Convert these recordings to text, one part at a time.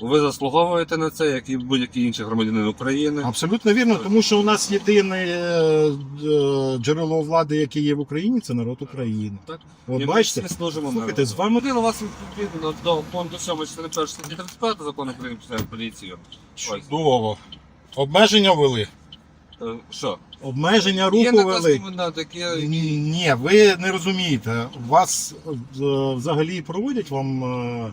Ви заслуговуєте на це, як і будь-який інший громадянин України. Абсолютно вірно, тому що у нас єдине е, е, джерело влади, яке є в Україні, це народ України. Так. От І ми бачите, всі служимо слухайте, народу. з вами Людина вас відповідно до пункту 7 частини 1 статті 35 закону України про поліцію. Ось. чудово. Обмеження ввели. Е, Що? Обмеження Є руху наказ ввели. коменданта, який Ні, ні, ви не розумієте. Вас е, взагалі проводять вам е,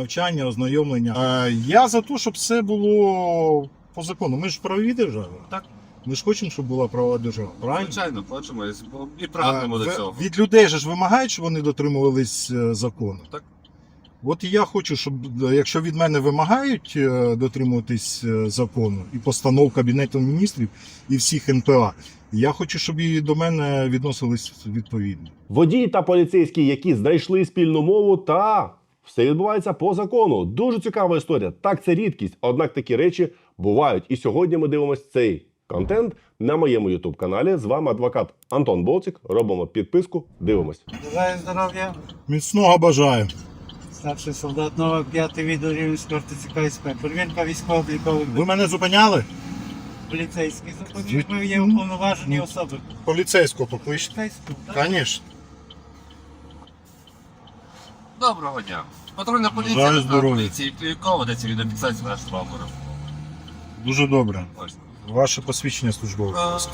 навчання, ознайомлення. Е, Я за те, щоб все було по закону. Ми ж правові держави. Так. Ми ж хочемо, щоб була правова держава. Правильно? звичайно хочемо і- прагнемо А, до цього. Від людей же ж вимагають, щоб вони дотримувались е, закону. Так. От і я хочу, щоб е, якщо від мене вимагають е, дотримуватись е, закону і постанов Кабінету міністрів і всіх НПА, я хочу, щоб і до мене відносились відповідно. Водій та поліцейські, які знайшли спільну мову, та все відбувається по закону. Дуже цікава історія. Так, це рідкість, однак такі речі бувають. І сьогодні ми дивимося цей контент на моєму ютуб каналі. З вами адвокат Антон Болтик. Робимо підписку, дивимось. Бажаю здоров'я. Міцного бажаю. Старший солдат Новак, п'ятий відділ Рівненського ТЦК СП. Перевірка військово-облікових Ви мене зупиняли? поліцейських законів. Ми є уповноважені особи. Поліцейського покличте. Поліцейського, так? Звісно. Доброго дня. Патрульна поліція, Бажаю здоров'я. поліція і Півкова, де ці відеофіксації наших прапорів. Дуже добре. Ось. Ваше посвідчення службове, будь Е, ласка.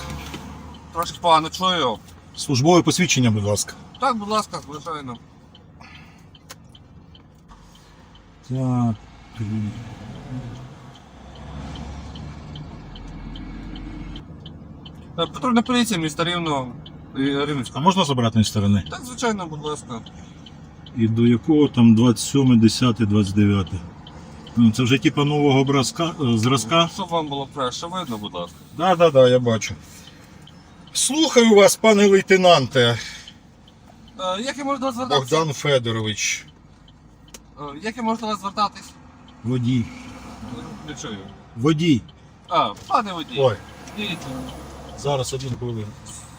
Трошки погано чую. Службове посвідчення, будь ласка. Так, будь ласка, звичайно. Так. Е, Патрульна поліція, міста Рівно і А можна з обратної сторони? Так, звичайно, будь ласка. І до якого там 27, 10, 29. Ну, Це вже типа нового образка, е, зразка. Щоб вам було краще видно, будь ласка. Так, так, так, я бачу. Слухаю вас, пане лейтенанте Е, Як я можу до вас звертатися? Богдан Федорович. Е, Як я можу до вас звертатись? Водій. Не чую. Водій. А, пане водій. Ой, Дивіться. зараз одну хвилину.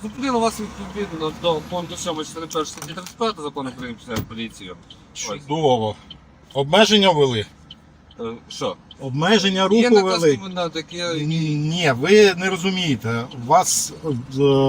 Зупинили вас відповідно до пункту 7 частини 1 статті 35 закону України про поліцію. Чудово. Обмеження ввели. Е, Що? Обмеження Є руху наказ ввели. коменданта, який Ні, ні, ви не розумієте. Вас е,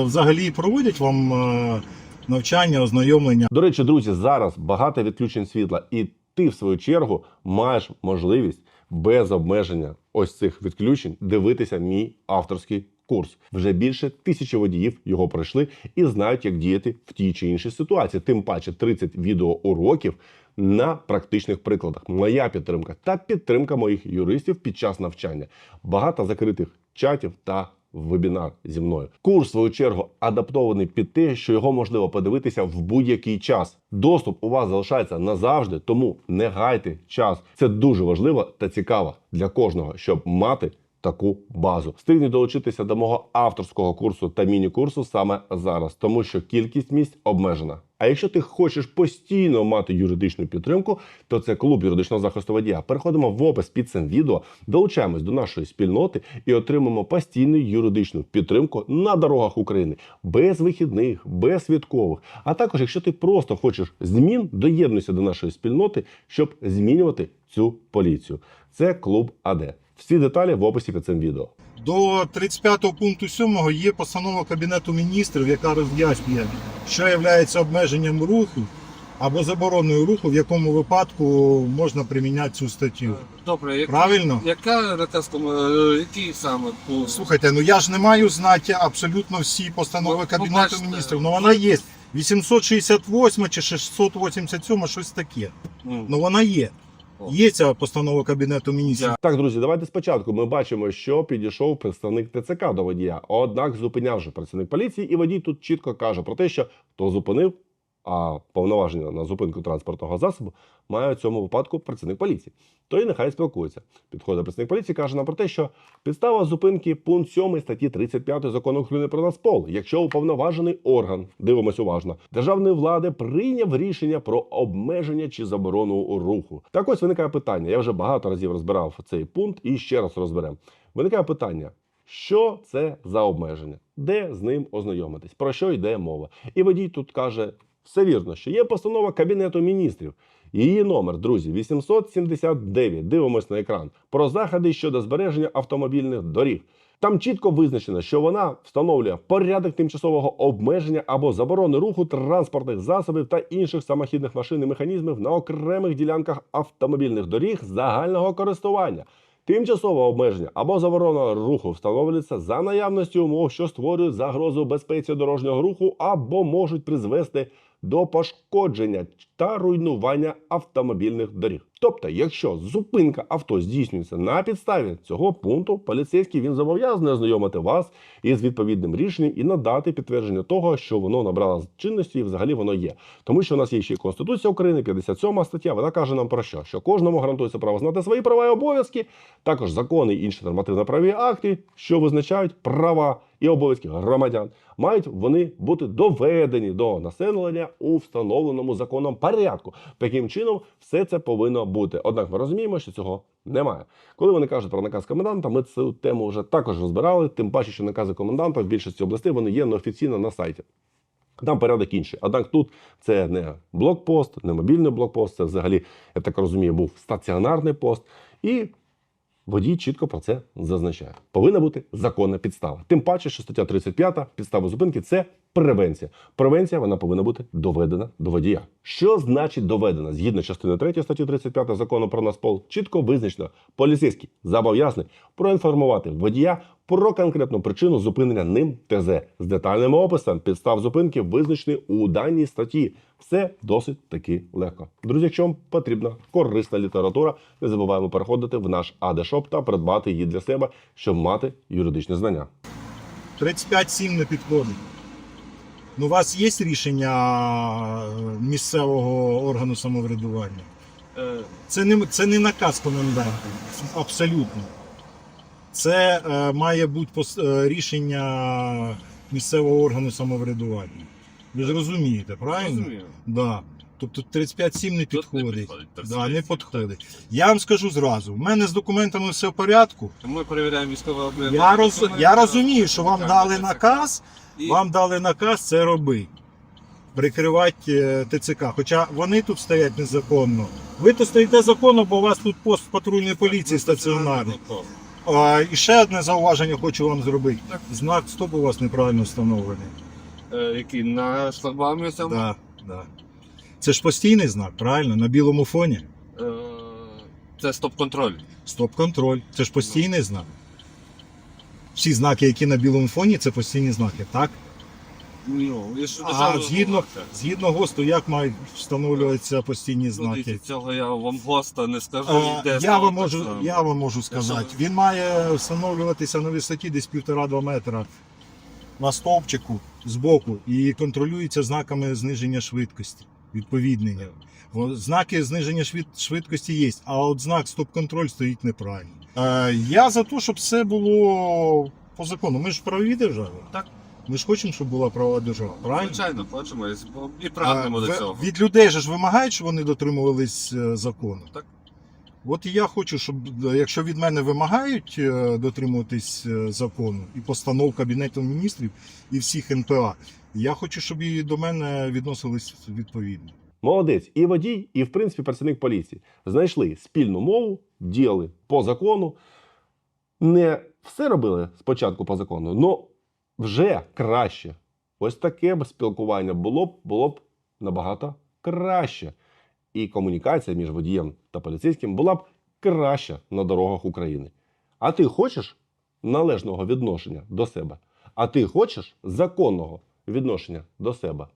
взагалі проводять вам е, навчання, ознайомлення. До речі, друзі, зараз багато відключень світла, і ти, в свою чергу, маєш можливість без обмеження ось цих відключень дивитися мій авторський курс. Вже більше тисячі водіїв його пройшли і знають, як діяти в тій чи іншій ситуації. Тим паче 30 відеоуроків на практичних прикладах. Моя підтримка та підтримка моїх юристів під час навчання. Багато закритих чатів та вебінар зі мною. Курс, в свою чергу, адаптований під те, що його можливо подивитися в будь-який час. Доступ у вас залишається назавжди, тому не гайте час. Це дуже важливо та цікаво для кожного, щоб мати. Таку базу встигніть долучитися до мого авторського курсу та міні-курсу саме зараз, тому що кількість місць обмежена. А якщо ти хочеш постійно мати юридичну підтримку, то це клуб юридичного захисту водія. Переходимо в опис під цим відео, долучаємось до нашої спільноти і отримаємо постійну юридичну підтримку на дорогах України без вихідних, без святкових. А також, якщо ти просто хочеш змін, доєднуйся до нашої спільноти, щоб змінювати цю поліцію. Це клуб АД. Всі деталі в описі під цим відео. До 35 пункту 7 є постанова Кабінету міністрів, яка роз'яснює, що є обмеженням руху або забороною руху, в якому випадку можна приміняти цю статтю. Добре, як... Правильно? яка наказ який саме пункт? Слухайте, ну я ж не маю знати абсолютно всі постанови Ну, Кабінету побачите. міністрів. Ну вона є. 868 чи 687, щось таке. Ну, Ну вона є. О. Є ця постанова Кабінету міністрів. Так, друзі, давайте спочатку. Ми бачимо, що підійшов представник ТЦК до водія. Однак зупиняв же працівник поліції, і водій тут чітко каже про те, що хто зупинив, а повноваження на зупинку транспортного засобу має в цьому випадку працівник поліції. То і нехай спілкується. Підходить працівник поліції, каже нам про те, що підстава зупинки пункт 7 статті 35 закону України про Нацпол. Якщо уповноважений орган, дивимось уважно, державної влади прийняв рішення про обмеження чи заборону руху. Так ось виникає питання. Я вже багато разів розбирав цей пункт і ще раз розберемо. Виникає питання. Що це за обмеження? Де з ним ознайомитись? Про що йде мова? І водій тут каже: все вірно, що є постанова Кабінету міністрів, Її номер, друзі, 879. Дивимось на екран про заходи щодо збереження автомобільних доріг. Там чітко визначено, що вона встановлює порядок тимчасового обмеження або заборони руху транспортних засобів та інших самохідних машин і механізмів на окремих ділянках автомобільних доріг загального користування. Тимчасове обмеження або заборона руху встановлюється за наявності умов, що створюють загрозу безпеці дорожнього руху або можуть призвести до пошкодження та руйнування автомобільних доріг. Тобто, якщо зупинка авто здійснюється на підставі цього пункту, поліцейський він зобов'язаний ознайомити вас із відповідним рішенням і надати підтвердження того, що воно набрало чинності і взагалі воно є. Тому що у нас є ще Конституція України, 57 стаття. Вона каже нам про що? Що кожному гарантується право знати свої права і обов'язки, також закони і інші нормативно-правові акти, що визначають права і обов'язки громадян. Мають вони бути доведені до населення у встановленому законом порядку. Таким чином, все це повинно бути. Однак ми розуміємо, що цього немає. Коли вони кажуть про наказ коменданта, ми цю тему вже також розбирали. Тим паче, що накази коменданта в більшості областей вони є неофіційно на сайті. Там порядок інший. Однак тут це не блокпост, не мобільний блокпост, це взагалі, я так розумію, був стаціонарний пост. І водій чітко про це зазначає. Повинна бути законна підстава. Тим паче, що стаття 35 підстава зупинки це превенція. Превенція вона повинна бути доведена до водія. Що значить доведена? Згідно частини 3 статті 35 закону про Нацпол, чітко визначено, поліцейський зобов'язаний проінформувати водія про конкретну причину зупинення ним ТЗ з детальним описом підстав зупинки, визначений у даній статті. Все досить таки легко. Друзі, якщо вам потрібна корисна література, не забуваємо переходити в наш АДШОП та придбати її для себе, щоб мати юридичне знання. 35-7 не підходить. Ну, у вас є рішення е, місцевого органу самоврядування? Е, Це не, це не наказ коменданта. Абсолютно. Це е, має бути пос- е, рішення місцевого органу самоврядування. Ви ж розумієте, правильно? розумію. Да. Тобто 35-7 не підходить. так да, не підходить. Я вам скажу зразу: в мене з документами все в порядку. Ми перевіряємо військове обліку. Я, роз, я розумію, що вам дали наказ, І вам дали наказ це робити. Прикривати е, ТЦК. Хоча вони тут стоять незаконно. Ви тут стоїте законно, бо у вас тут пост патрульної поліції стаціонарний. А, і ще одне зауваження хочу вам зробити. Так. Знак стоп у вас неправильно встановлений. Е, Який на шлагбаумі цьому? Да, да. Це ж постійний знак, правильно? На білому фоні. Е, Це стоп-контроль. Стоп-контроль. Це ж постійний знак. Всі знаки, які на білому фоні, це постійні знаки, так? Ну, і що А держава згідно, згідно ГОСТу, як мають встановлюватися постійні Ну, знаки? дивіться, цього я вам госта не скажу. Е, де Я вам можу, я вам можу сказати. Він має встановлюватися на висоті десь півтора-два метра на стовпчику збоку і контролюється знаками зниження швидкості. Відповіднення. Знаки зниження швид- швидкості є, а от знак стоп-контроль стоїть неправильно. Е, я за те, щоб все було по закону. Ми ж правові держави. Так. Ми ж хочемо, щоб була правова держава. Правильно? Звичайно, хочемо і- прагнемо до цього. Від людей же ж вимагають, щоб вони дотримувались е, закону. Так. От я хочу, щоб е, якщо від мене вимагають е, дотримуватись е, закону і постанов Кабінету міністрів і всіх НПА, я хочу, щоб і до мене відносились відповідно. Молодець, і водій, і в принципі працівник поліції знайшли спільну мову, діяли по закону. Не все робили спочатку по закону, але вже краще. Ось таке б спілкування було б було б набагато краще. І комунікація між водієм та поліцейським була б краща на дорогах України. А ти хочеш належного відношення до себе? А ти хочеш законного відношення до себе?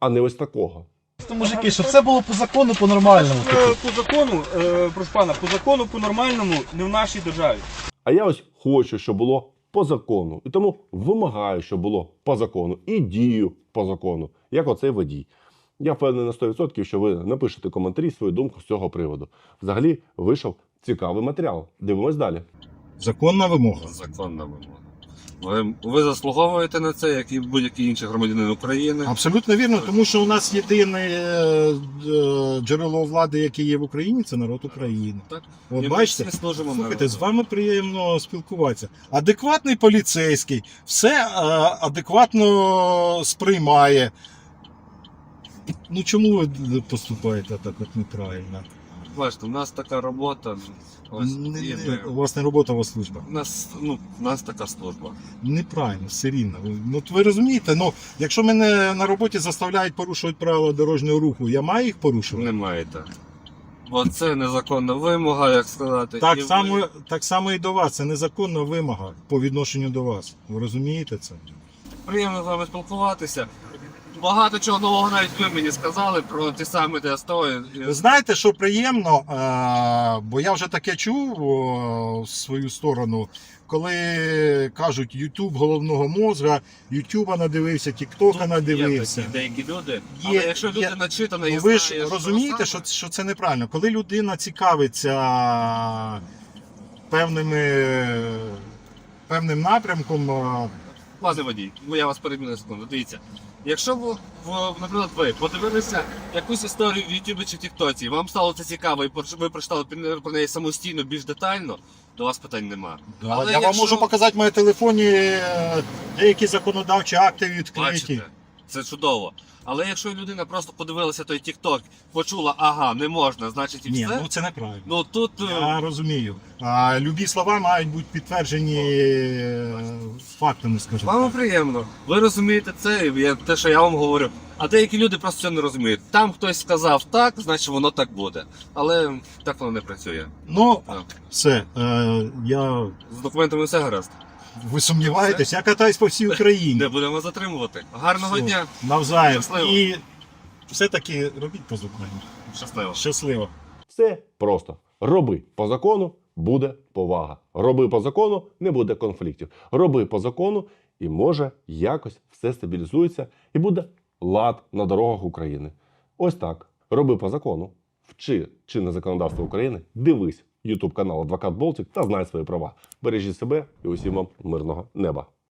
А не ось такого. Просто, мужики, щоб все було по закону, по-нормальному. Е, По закону, е, прошу пана, по закону, по нормальному, не в нашій державі. А я ось хочу, щоб було по закону. І тому вимагаю, щоб було по закону. І дію по закону, як оцей водій. Я впевнений на 100%, що ви напишете коментарі свою думку з цього приводу. Взагалі вийшов цікавий матеріал. Дивимось далі. Законна вимога. Законна вимога. Ви, ви заслуговуєте на це, як і будь-який інший громадянин України. Абсолютно вірно, тому що у нас єдине е, е, джерело влади, яке є в Україні, це народ України. Так. От І ми бачите, всі служимо Слухайте, народу. з вами приємно спілкуватися. Адекватний поліцейський все е, адекватно сприймає. Ну чому ви поступаєте так от неправильно? Бачите, у нас така робота. Ось, Не- і не- ми- У вас не робота, у вас служба. у нас, ну, у нас така служба. Неправильно, все рівно. Ну от ви розумієте, ну якщо мене на роботі заставляють порушувати правила дорожнього руху, я маю їх порушувати? Не маєте. Бо це незаконна вимога, як сказати. Так і ви- само, так само і до вас. Це незаконна вимога по відношенню до вас. Ви розумієте це? Приємно з вами спілкуватися. Багато чого нового навіть ви мені сказали про ті самі ДСТО. і- знаєте, що приємно, е, бо я вже таке чув в свою сторону, коли кажуть Ютуб головного мозга, Ютуба надивився, Тіктока надивився. такі деякі люди. Є- але якщо люди є- начитані і Ну, ви ж розумієте, що, що це неправильно. Коли людина цікавиться певними, певним напрямком, е, Пане водій, ну я вас перебіг на секунду. Дивіться. Якщо ви, в- наприклад, ви подивилися якусь історію в Ютубі чи Тіктоці, вам стало це цікаво, і ви прочитали про неї самостійно більш детально, до вас питань нема. да, Але я вам можу показати в моєму телефоні е, деякі законодавчі акти відкриті. Бачите, це чудово. Але якщо людина просто подивилася той Тікток, почула, ага, не можна, значить і Ні, все. ну це неправильно. Ну тут е, Я розумію. А, любі слова мають бути підтверджені е, фактами, скажімо. вам так. приємно. Ви розумієте це, і я- те, що я вам говорю. А деякі люди просто це не розуміють. Там хтось сказав так, значить воно так буде. Але так воно не працює. Ну, Так. все. Е, я... З документами все гаразд. Ви сумніваєтесь? Я катаюсь по всій Україні. Не будемо затримувати. Гарного Все. дня. Навзаєм. Щасливо. І все-таки робіть по закону. Щасливо. Щасливо. Все просто. Роби по закону, буде повага. Роби по закону, не буде конфліктів. Роби по закону, і може якось все стабілізується і буде лад на дорогах України. Ось так. Роби по закону, вчи чинне законодавство України, дивись YouTube канал Адвокат Болтик та знай свої права. Бережіть себе і усім вам мирного неба.